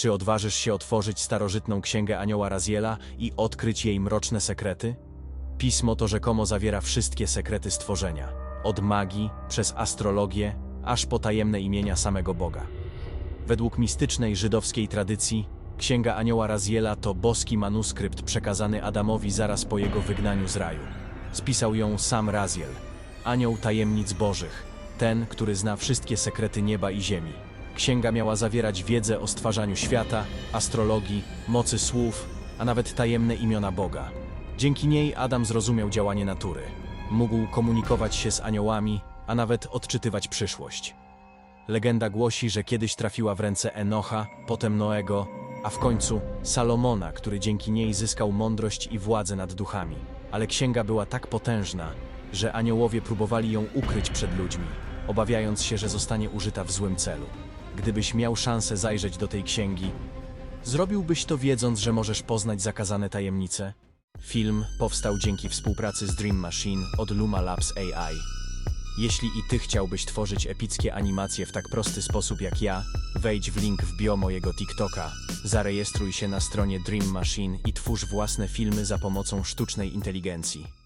Czy odważysz się otworzyć starożytną księgę anioła Raziela i odkryć jej mroczne sekrety? Pismo to rzekomo zawiera wszystkie sekrety stworzenia, od magii, przez astrologię, aż po tajemne imienia samego Boga. Według mistycznej żydowskiej tradycji, Księga Anioła Raziela to boski manuskrypt przekazany Adamowi zaraz po jego wygnaniu z raju. Spisał ją sam Raziel, anioł tajemnic bożych, ten, który zna wszystkie sekrety nieba i ziemi. Księga miała zawierać wiedzę o stwarzaniu świata, astrologii, mocy słów, a nawet tajemne imiona Boga. Dzięki niej Adam zrozumiał działanie natury. Mógł komunikować się z aniołami, a nawet odczytywać przyszłość. Legenda głosi, że kiedyś trafiła w ręce Enocha, potem Noego, a w końcu Salomona, który dzięki niej zyskał mądrość i władzę nad duchami. Ale księga była tak potężna, że aniołowie próbowali ją ukryć przed ludźmi, obawiając się, że zostanie użyta w złym celu. Gdybyś miał szansę zajrzeć do tej księgi, zrobiłbyś to wiedząc, że możesz poznać zakazane tajemnice? Film powstał dzięki współpracy z Dream Machine od Luma Labs AI. Jeśli i ty chciałbyś tworzyć epickie animacje w tak prosty sposób jak ja, wejdź w link w bio mojego TikToka, zarejestruj się na stronie Dream Machine i twórz własne filmy za pomocą sztucznej inteligencji.